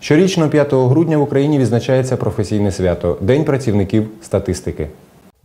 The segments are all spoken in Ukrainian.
Щорічно 5 грудня в Україні відзначається професійне свято День працівників статистики.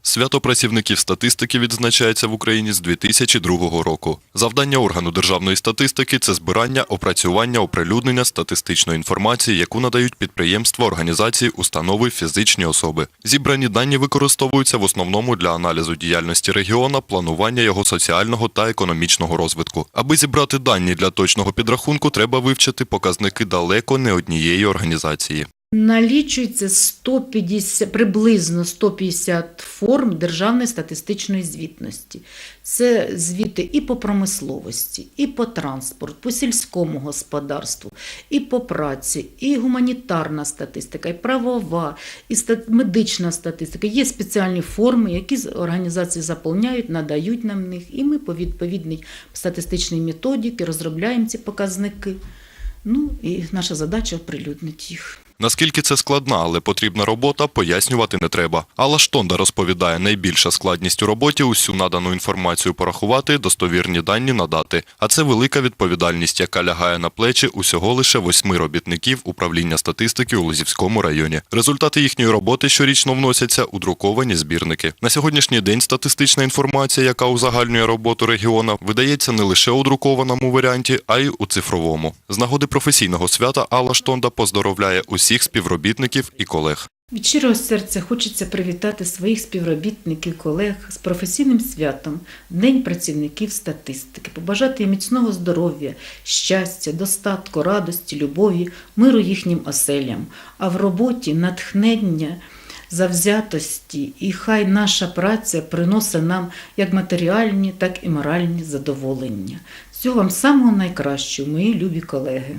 Свято працівників статистики відзначається в Україні з 2002 року. Завдання органу державної статистики це збирання, опрацювання, оприлюднення статистичної інформації, яку надають підприємства, організації, установи, фізичні особи. Зібрані дані використовуються в основному для аналізу діяльності регіона, планування його соціального та економічного розвитку. Аби зібрати дані для точного підрахунку, треба вивчити показники далеко не однієї організації. Налічується 150, приблизно 150 форм державної статистичної звітності. Це звіти і по промисловості, і по транспорту, по сільському господарству, і по праці, і гуманітарна статистика, і правова, і медична статистика. Є спеціальні форми, які організації заповняють, надають нам них, і ми по відповідній статистичній методіки розробляємо ці показники. Ну і наша задача оприлюднити їх. Наскільки це складна, але потрібна робота, пояснювати не треба. Алла Штонда розповідає, найбільша складність у роботі усю надану інформацію порахувати, достовірні дані надати. А це велика відповідальність, яка лягає на плечі усього лише восьми робітників управління статистики у Лозівському районі. Результати їхньої роботи щорічно вносяться у друковані збірники. На сьогоднішній день статистична інформація, яка узагальнює роботу регіона, видається не лише у друкованому варіанті, а й у цифровому. З нагоди професійного свята Алла Штонда поздоровляє усіх співробітників і колег. Від щирого серця хочеться привітати своїх співробітників, колег з професійним святом День працівників статистики, побажати їм міцного здоров'я, щастя, достатку, радості, любові, миру їхнім оселям, а в роботі натхнення, завзятості, і хай наша праця приносить нам як матеріальні, так і моральні задоволення. Всього вам самого найкращого, мої любі колеги.